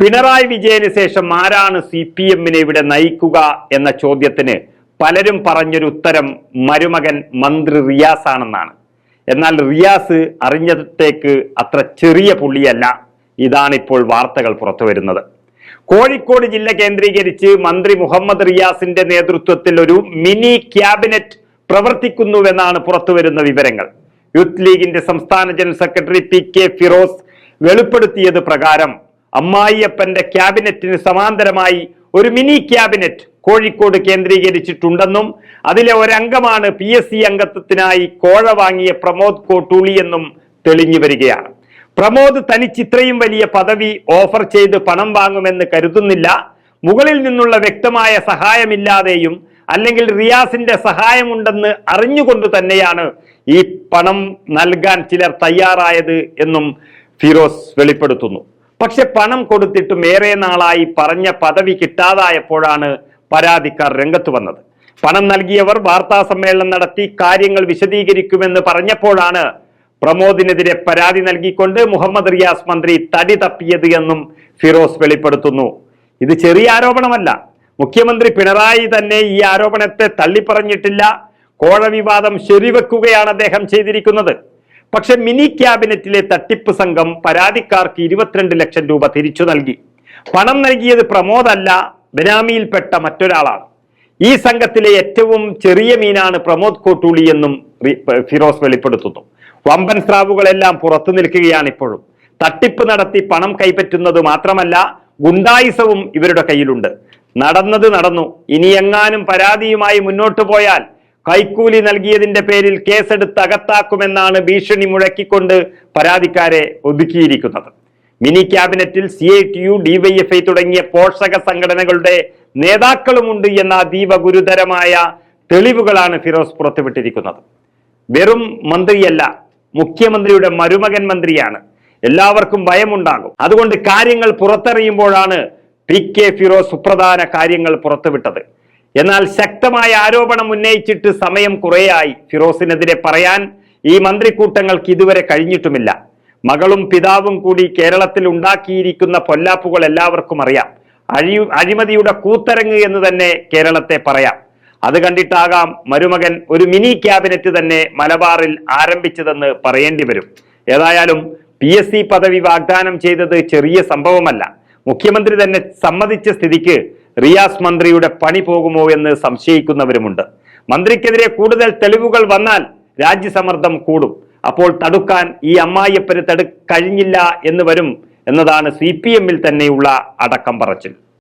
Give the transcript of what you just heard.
പിണറായി വിജയന് ശേഷം ആരാണ് C P എമ്മിനെ ഇവിടെ നയിക്കുക എന്ന ചോദ്യത്തിന് പലരും പറഞ്ഞൊരു ഉത്തരം മരുമകൻ മന്ത്രി റിയാസ് ആണെന്നാണ് എന്നാൽ റിയാസ് അറിഞ്ഞത്തേക്ക് അത്ര ചെറിയ പുള്ളിയല്ല. ഇതാണ് ഇപ്പോൾ വാർത്തകൾ പുറത്തു വരുന്നത്. കോഴിക്കോട് ജില്ല കേന്ദ്രീകരിച്ച് മന്ത്രി മുഹമ്മദ് റിയാസിന്റെ നേതൃത്വത്തിൽ ഒരു മിനി ക്യാബിനറ്റ് പ്രവർത്തിക്കുന്നുവെന്നാണ് പുറത്തുവരുന്ന വിവരങ്ങൾ. യൂത്ത് ലീഗിന്റെ സംസ്ഥാന general secretary P K Firoz വെളിപ്പെടുത്തിയത് പ്രകാരം അമ്മായിയപ്പന്റെ ക്യാബിനറ്റിന് സമാന്തരമായി ഒരു മിനി ക്യാബിനറ്റ് കോഴിക്കോട് കേന്ദ്രീകരിച്ചിട്ടുണ്ടെന്നും അതിലെ ഒരംഗമാണ് പി എസ് സി അംഗത്വത്തിനായി കോഴ വാങ്ങിയ പ്രമോദ് കോട്ടൂളി എന്നും തെളിഞ്ഞു വരികയാണ്. പ്രമോദ് തനിച്ച് ഇത്രയും വലിയ പദവി ഓഫർ ചെയ്ത് പണം വാങ്ങുമെന്ന് കരുതുന്നില്ല. മുകളിൽ നിന്നുള്ള വ്യക്തമായ സഹായമില്ലാതെയും അല്ലെങ്കിൽ റിയാസിന്റെ സഹായമുണ്ടെന്ന് അറിഞ്ഞുകൊണ്ട് തന്നെയാണ് ഈ പണം നൽകാൻ ചിലർ തയ്യാറായത് എന്നും ഫിറോസ് വെളിപ്പെടുത്തുന്നു. പക്ഷെ പണം കൊടുത്തിട്ടും ഏറെ നാളായി പറഞ്ഞ പദവി കിട്ടാതായപ്പോഴാണ് പരാതിക്കാർ രംഗത്ത് വന്നത്. പണം നൽകിയവർ വാർത്താ സമ്മേളനം നടത്തി കാര്യങ്ങൾ വിശദീകരിക്കുമെന്ന് പറഞ്ഞപ്പോഴാണ് പ്രമോദിനെതിരെ പരാതി നൽകിക്കൊണ്ട് മുഹമ്മദ് റിയാസ് മന്ത്രി തടി തപ്പിയത് എന്നും ഫിറോസ് വെളിപ്പെടുത്തുന്നു. ഇത് ചെറിയ ആരോപണമല്ല. മുഖ്യമന്ത്രി പിണറായി തന്നെ ഈ ആരോപണത്തെ തള്ളിപ്പറഞ്ഞിട്ടില്ല. കോഴ വിവാദം ശരിവെക്കുകയാണ് അദ്ദേഹം ചെയ്തിരിക്കുന്നത്. പക്ഷെ മിനി ക്യാബിനറ്റിലെ തട്ടിപ്പ് സംഘം പരാതിക്കാർക്ക് ഇരുപത്തിരണ്ട് ലക്ഷം രൂപ തിരിച്ചു നൽകി. പണം നൽകിയത് പ്രമോദല്ല ബനാമിയിൽപ്പെട്ട മറ്റൊരാളാണ്. ഈ സംഘത്തിലെ ഏറ്റവും ചെറിയ മീനാണ് പ്രമോദ് കോട്ടൂളി എന്നും ഫിറോസ് വെളിപ്പെടുത്തുന്നു. വമ്പൻ സ്രാവുകളെല്ലാം പുറത്തു നിൽക്കുകയാണ് ഇപ്പോഴും തട്ടിപ്പ് നടത്തി പണം കൈപ്പറ്റുന്നത് മാത്രമല്ല ഗുണ്ടായിസവും ഇവരുടെ കയ്യിലുണ്ട്. നടന്നത് നടന്നു. ഇനി എങ്ങാനും പരാതിയുമായി മുന്നോട്ടു പോയാൽ കൈക്കൂലി നൽകിയതിന്റെ പേരിൽ കേസെടുത്ത് അകത്താക്കുമെന്നാണ് ഭീഷണി മുഴക്കിക്കൊണ്ട് പരാതിക്കാരെ ഒതുക്കിയിരിക്കുന്നത്. Mini ക്യാബിനറ്റിൽ C I T U DYFI തുടങ്ങിയ പോഷക സംഘടനകളുടെ നേതാക്കളുമുണ്ട് എന്ന അതീവ ഗുരുതരമായ തെളിവുകളാണ് ഫിറോസ് പുറത്തുവിട്ടിരിക്കുന്നത്. വെറും മന്ത്രിയല്ല മുഖ്യമന്ത്രിയുടെ മരുമകൻ മന്ത്രിയാണ്. എല്ലാവർക്കും ഭയമുണ്ടാകും. അതുകൊണ്ട് കാര്യങ്ങൾ പുറത്തറിയുമ്പോഴാണ് പി കെ ഫിറോസ് സുപ്രധാന കാര്യങ്ങൾ പുറത്തുവിട്ടത്. എന്നാൽ ശക്തമായ ആരോപണം ഉന്നയിച്ചിട്ട് സമയം കുറേയായി. ഫിറോസിനെതിരെ പറയാൻ ഈ മന്ത്രിക്കൂട്ടങ്ങൾക്ക് ഇതുവരെ കഴിഞ്ഞിട്ടുമില്ല. മകളും പിതാവും കൂടി കേരളത്തിൽ ഉണ്ടാക്കിയിരിക്കുന്ന പൊല്ലാപ്പുകൾ എല്ലാവർക്കും അറിയാം. അഴി അഴിമതിയുടെ കൂത്തരങ്ങ് എന്ന് തന്നെ കേരളത്തെ പറയാം. അത് കണ്ടിട്ടാകാം മരുമകൻ ഒരു മിനി ക്യാബിനറ്റ് തന്നെ മലബാറിൽ ആരംഭിച്ചതെന്ന് പറയേണ്ടി വരും. ഏതായാലും പി പദവി വാഗ്ദാനം ചെയ്തത് ചെറിയ സംഭവമല്ല. മുഖ്യമന്ത്രി തന്നെ സമ്മതിച്ച സ്ഥിതിക്ക് റിയാസ് മന്ത്രിയുടെ പണി പോകുമോ എന്ന് സംശയിക്കുന്നവരുമുണ്ട്. മന്ത്രിക്കെതിരെ കൂടുതൽ തെളിവുകൾ വന്നാൽ രാജ്യസമ്മർദ്ദം കൂടും. അപ്പോൾ തടുക്കാൻ ഈ അമ്മായിയപ്പന് തടു കഴിഞ്ഞില്ല എന്ന് വരും എന്നതാണ് സി പി എമ്മിൽ തന്നെയുള്ള അടക്കം പറച്ചിൽ.